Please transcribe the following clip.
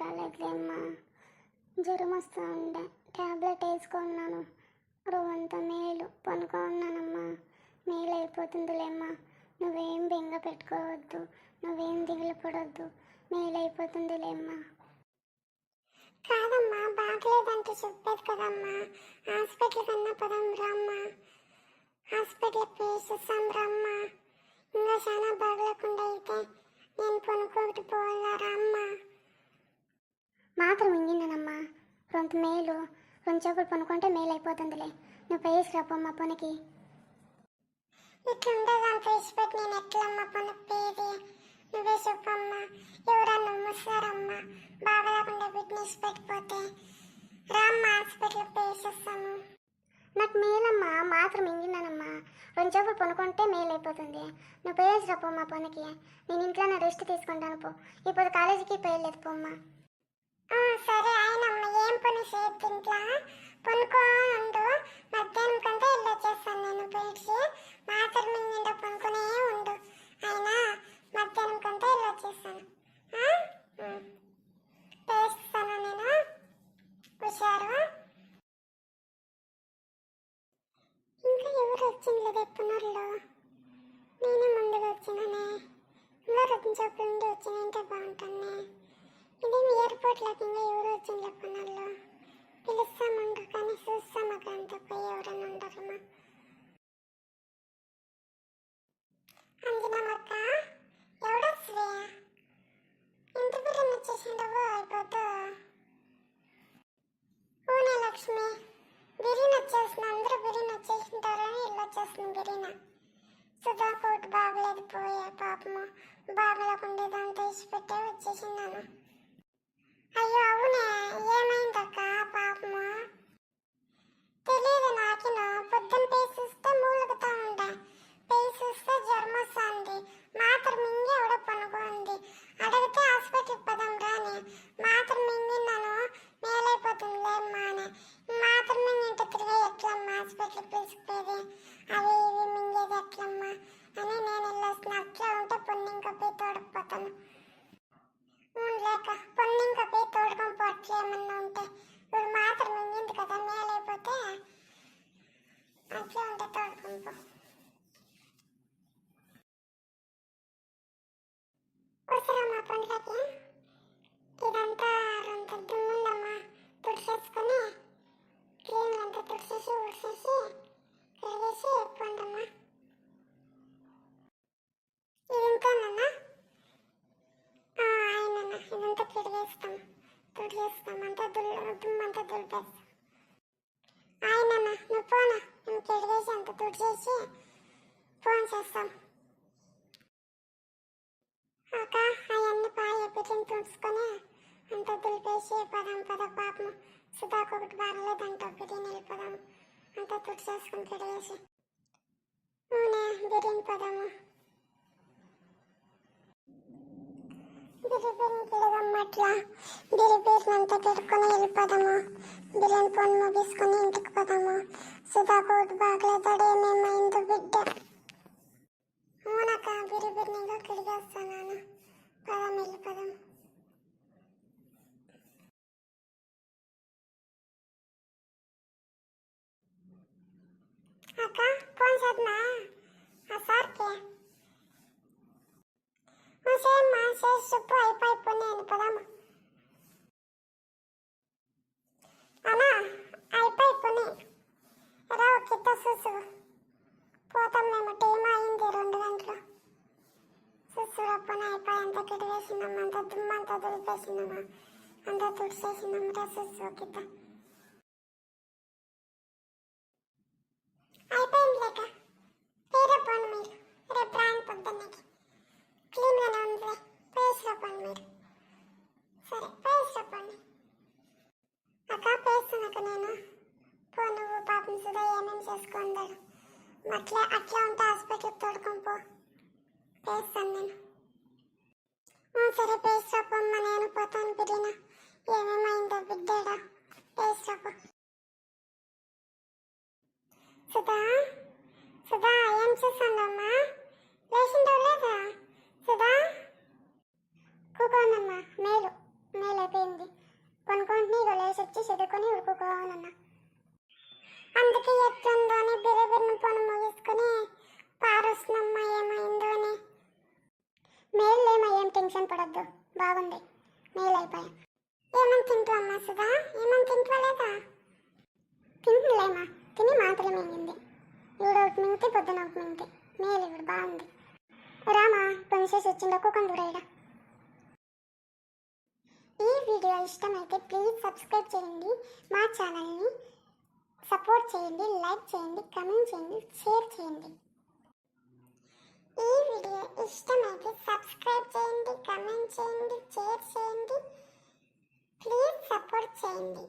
కాలేదులేమ్మా. జ్వరం వస్తూ ఉండే ట్యాబ్లెట్ వేసుకున్నాను. రోజంతా మేలు పనుకున్నానమ్మా మేలు అయిపోతుందిలేమ్మా. నువ్వేం బెంగ పెట్టుకోవద్దు నువ్వేం దిగులు పడొద్దు. మేలు అయిపోతుందిలేమ్మా. కాదమ్మా బాగలేదంటే చెప్పేది కదమ్మా. హాస్పిటల్ కన్నా పదం రమ్మా. హాస్పిటల్ పేసిస్తాం రమ్మా. ఇంకా చాలా బాగలేకుండా అయితే నేను పనుకోటి పోవాలా రమ్మా. మాత్రం ఇంగినానమ్మా రొంత మేలు. రెండు చెప్పులు పనుకుంటే మేలు అయిపోతుందిలే నువ్వు పేసి రాపమ్మా పనికి. ఇట్లుండేదాన్ని నేను ఎట్లమ్మా పనుకుపోయేది నువ్వే చెప్పమ్మా. ఎవరన్నా ముస్తారమ్మా బాగలేకుండా ఫిట్నెస్ పెట్టిపోతే రామ్మా హాస్పిటల్ పేసిస్తాము నాకు మేలమ్మా. మాత్రం ఇంగినానమ్మా రెండు చెప్పులు పనుకుంటే మేలు అయిపోతుంది నువ్వు పేసి రాపమ్మా పనికి. నేను ఇంట్లోనే రెస్ట్ తీసుకుంటాను పో. ఇప్పుడు కాలేజీకి పోయలేదు పోమ్మా సరే ఆయనమ్మ ఏం పని సేపు ఇంట్లో? పనుకో ఉండు మధ్యాహ్నం కంటే ఇల్లు వచ్చేస్తాను నేను పోయి మాత్రం మింగింట పనుకునే ఉండు. ఆయన మధ్యాహ్నం కంటే ఇల్లు వచ్చేస్తాను పేస్తాను నేను. హుషారు. ఇంకా ఎవరు వచ్చింది ఎప్పునర్లో నేనే ముందుగా వచ్చినానే. ఇంకా రొద్దు చెప్పులు ఉండి వచ్చినంటే బాగుంటానే ఇదేం ఎయిర్పోర్ట్లోకి ఇంకా ఎవరు వచ్చింది పనుల్లో పిలుస్తామంటారు కానీ చూస్తాం అక్కడ అంత పోయి ఎవరైనా ఉండరమ్మా అంజనమ్మక్క ఎవడొస్తుంది ఇంటి పిల్లలు వచ్చేసిండవు అయిపోతూ లేక పొన్నింక పోయి తోడుకొని పోట్లు ఏమన్నా ఉంటే ఇప్పుడు మాత్రం మింగింది కదా మేలైపోతే అట్లా ఉంటే తోడుకొని పో. వస్తారమ్మా పండ్లకి ఇదంతా అంత దుమ్ముందమ్మా. తుడిచేసుకొని క్లీన్ అంతా తుడిచేసి ఉడిసేసి కడిగేసి పండమ్మా తుడిచేస్తాం దుల్ దుమ్మంతా దులిపేస్తాం. ఆయనన్న నువ్వు పోనా? నువ్వు కెడిగేసి అంత తుడిచేసి ఫోన్ చేస్తాం అక్క అవన్నీ పాయ పిట్లని తుడుచుకొని అంత దులిపేసి పదం పద పాపం సుధాకు ఒకటి బాగలేదంట బిర్యానీ వెళ్ళిపోదాం అంతా తుడిచేసుకొని కెడిగేసి అవునే బిర్యానీ పదాము? బిరిబిరిని పిలవమ్మట్లా బిరిబిరినంతా పెట్టుకొని వెళ్ళిపోదాము. బిర్యానీ ఫోన్ ముగించుకొని ఇంటికి పోదాము. సుధా కోటి బాగలేదాడేమేమైందో బిడ్డ. అవునక్క బిరిబిరినిగా కడిగేస్తాను పదం వెళ్ళిపోదాం అక్క ఫోన్ చేద్దామా? ఆ సార్కి. సేమ్మా చేసి చెప్పు అయిపోయి పని అని పదమ్మా అమ్మా అయిపోయి పని రా కిత్త చూసు పోతాం మేము టైం అయింది రెండు గంటలు చూసు పని అయిపోయి అంత కిడివేసినాం అంత దుమ్ము అంతా దులిపేసినామా అంతా తుడిచేసినాం డ్రెస్సెస్ చూసు అయిపోయింది లేక? పేరే పోను మీరు. రేపు రాని పొద్దున్నకి క్లీన్గానే ఉంది పేస్ట్ చెప్పండి మీరు. సరే పేస్ట్ చెప్పండి అక్క పేస్తున్నాక నేను పో నువ్వు పాపం సుధా ఏమేమి చేసుకుందాడు అట్లా అట్లా ఉంటే హాస్పిటల్కి తోడుకొని పో. పేస్తాను నేను. సరే పేస్ట్ చెప్పమ్మా నేను పోతాను పిరినా ఏమేమైందో బిడ్డాడా? పేస్ట్ చెప్పు సుధా? సుధా ఏం చేస్తుందమ్మా లేచిందో లేదా సుధా? కూకోనమ్మా మేలు. మేలు అయిపోయింది కొనుక్కుంటుని ఇక లేచి వచ్చి చదువుకొని ఉడుకోనున్నా అందుకే ఎట్లుందో అని బిరబిరిన పని ముగించుకొని పారుస్తున్నామ్మా మేలేమా ఏం టెన్షన్ పడద్దు. బాగుంది. మేలు అయిపోయా ఏమని తింటావమ్మా సుధా? ఏమని తింటావలేదా? తింటలేమా? తిని మాత్రమే మింగింది ఈవిడ ఒకటి మింగితే పొద్దున ఒకటి మింగితే మేలు ఇవిడు బాగుంది. రామా పనిచేసి వచ్చింది ఒక్కొక్క దూరేయడా ఈ వీడియో ఇష్టమైతే ప్లీజ్ సబ్స్క్రైబ్ చేయండి. మా ఛానల్ని సపోర్ట్ చేయండి లైక్ చేయండి కమెంట్ చేయండి షేర్ చేయండి. ఈ వీడియో ఇష్టమైతే సబ్స్క్రైబ్ చేయండి కమెంట్ చేయండి షేర్ చేయండి. ప్లీజ్ సపోర్ట్ చేయండి.